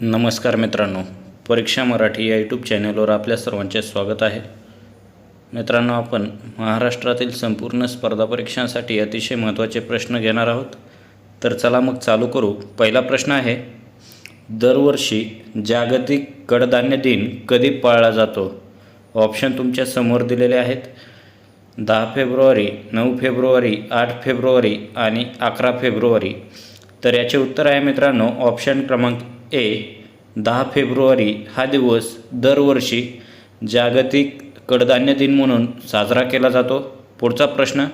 नमस्कार मित्रांनो परीक्षा मराठी या यूट्यूब चॅनलवर आपल्या सर्वांचे स्वागत आहे. मित्रांनो आपण महाराष्ट्रातील संपूर्ण स्पर्धा परीक्षांसाठी अतिशय महत्त्वाचे प्रश्न घेणार आहोत. तर चला मग चालू करू. पहिला प्रश्न आहे दरवर्षी जागतिक कडधान्य दिन कधी पाळला जातो? ऑप्शन तुमच्यासमोर दिलेले आहेत. दहा फेब्रुवारी नऊ फेब्रुवारी आठ फेब्रुवारी आणि अकरा फेब्रुवारी. तर याचे उत्तर आहे मित्रांनो ऑप्शन क्रमांक ए दहा फेब्रुवारी हा दिवस दरवर्षी जागतिक कडधान्य दिन म्हणून साजरा केला जातो. पुढचा प्रश्न.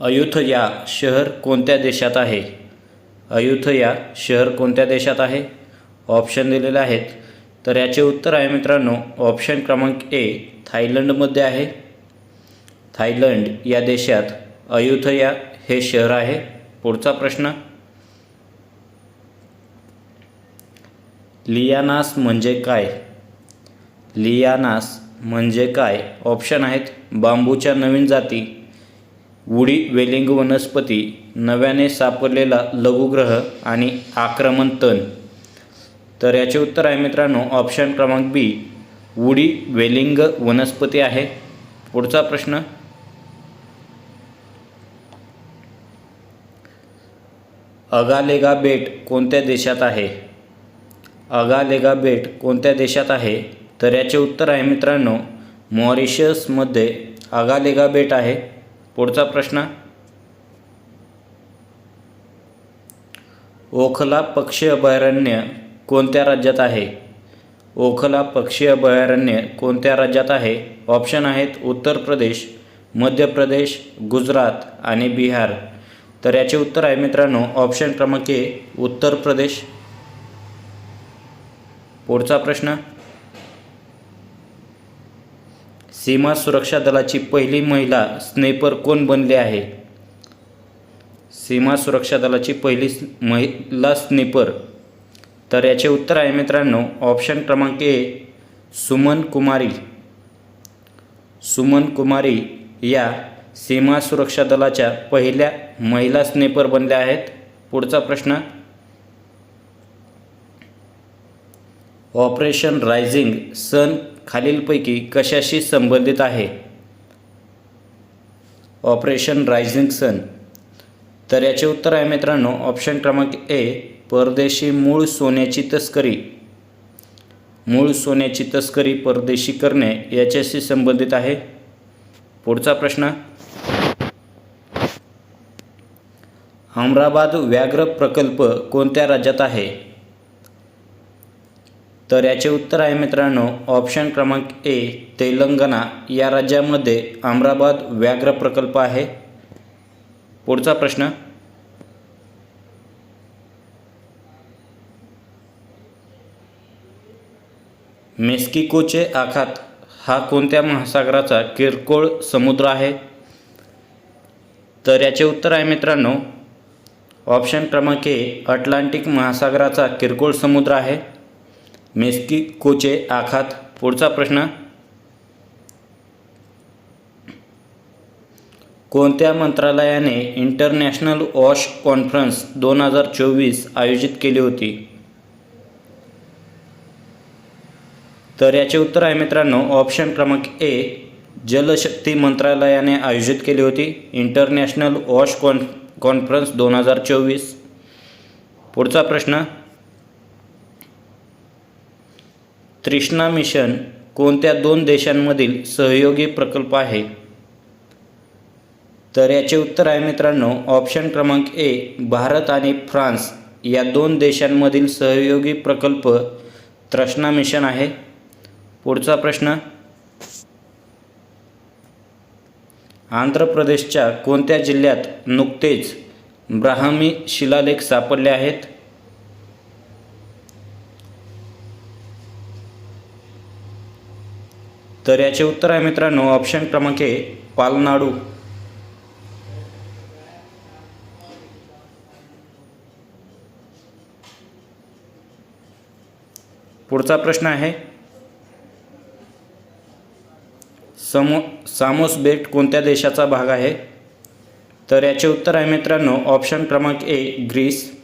अयोध्या शहर कोणत्या देशात आहे? अयोध्या शहर कोणत्या देशात आहे? ऑप्शन दिलेले आहेत. तर याचे उत्तर आहे मित्रांनो ऑप्शन क्रमांक ए थायलंडमध्ये आहे. थायलंड या देशात अयोध्या हे शहर आहे. पुढचा प्रश्न. लियानास म्हणजे काय? लियानास म्हणजे काय? ऑप्शन आहेत बांबूच्या नवीन जाती उडी वेलिंग वनस्पती नव्याने सापडलेला लघुग्रह आणि आक्रमण तण. तर याचे उत्तर आहे मित्रांनो ऑप्शन क्रमांक बी उडी वेलिंग वनस्पती आहे. पुढचा प्रश्न. अगालेगा बेट कोणत्या देशात आहे? अगालेगा बेट कोणत्या देशात आहे? तर याचे उत्तर आहे मित्रांनो मॉरिशसमध्ये अगालेगा बेट आहे. पुढचा प्रश्न. ओखला पक्षी अभयारण्य कोणत्या राज्यात आहे? ओखला पक्षी अभयारण्य कोणत्या राज्यात आहे? ऑप्शन आहेत उत्तर प्रदेश मध्य प्रदेश गुजरात आणि बिहार. तर याचे उत्तर आहे मित्रांनो ऑप्शन क्रमांक ए उत्तर प्रदेश. पुढचा प्रश्न. सीमा सुरक्षा दलाची पहिली महिला स्नेपर कोण बनली आहे? सीमा सुरक्षा दलाची पहिली महिला स्नेपर. तर याचे उत्तर आहे मित्रांनो ऑप्शन क्रमांक ए सुमन कुमारी. सुमन कुमारी या सीमा सुरक्षा दलाच्या पहिल्या महिला स्नेपर बनल्या आहेत. पुढचा प्रश्न ऑपरेशन रायझिंग सन खालीलपैकी कशाशी संबंधित आहे? Operation rising sun. तर याचे उत्तर आहे मित्रांनो ऑप्शन क्रमांक ए परदेशी मूळ सोन्याची तस्करी. मूळ सोन्याची तस्करी परदेशी करणे याच्याशी संबंधित आहे. पुढचा प्रश्न हमराबाद व्याघ्र प्रकल्प कोणत्या राज्यात आहे? तर याचे उत्तर आहे मित्रांनो ऑप्शन क्रमांक ए तेलंगणा. या राज्यामध्ये अमराबाद व्याघ्र प्रकल्प आहे. पुढचा प्रश्न. मेस्किकोचे आखात हा कोणत्या महासागराचा किरकोळ समुद्र आहे? तर याचे उत्तर आहे मित्रांनो ऑप्शन क्रमांक ए अटलांटिक महासागराचा किरकोळ समुद्र आहे. मेस्किकोचे आखात. पुढचा प्रश्न कोणत्या मंत्रालयाने इंटरनॅशनल वॉश कॉन्फरन्स दोन हजार चोवीस आयोजित केली होती? तर याचे उत्तर आहे मित्रांनो ऑप्शन क्रमांक ए जलशक्ती मंत्रालयाने आयोजित केली होती. इंटरनॅशनल वॉश कॉन कॉन्फरन्स दोन हजार चोवीस. पुढचा प्रश्न. त्रिष्णा मिशन कोणत्या दोन देशांमधील सहयोगी प्रकल्प आहे? तर याचे उत्तर आहे मित्रांनो ऑप्शन क्रमांक ए भारत आणि फ्रान्स या दोन देशांमधील सहयोगी प्रकल्प त्रष्णा मिशन आहे. पुढचा प्रश्न. आंध्र प्रदेशच्या कोणत्या जिल्ह्यात नुकतेच ब्राह्मी शिलालेख सापडले आहेत? तर याचे उत्तर आहे मित्रांनो ऑप्शन क्रमांक ए पालनाडू. पुढचा प्रश्न आहे समो सामोस बेट कोणत्या देशाचा भाग आहे? तर याचे उत्तर आहे मित्रांनो ऑप्शन क्रमांक ए ग्रीस.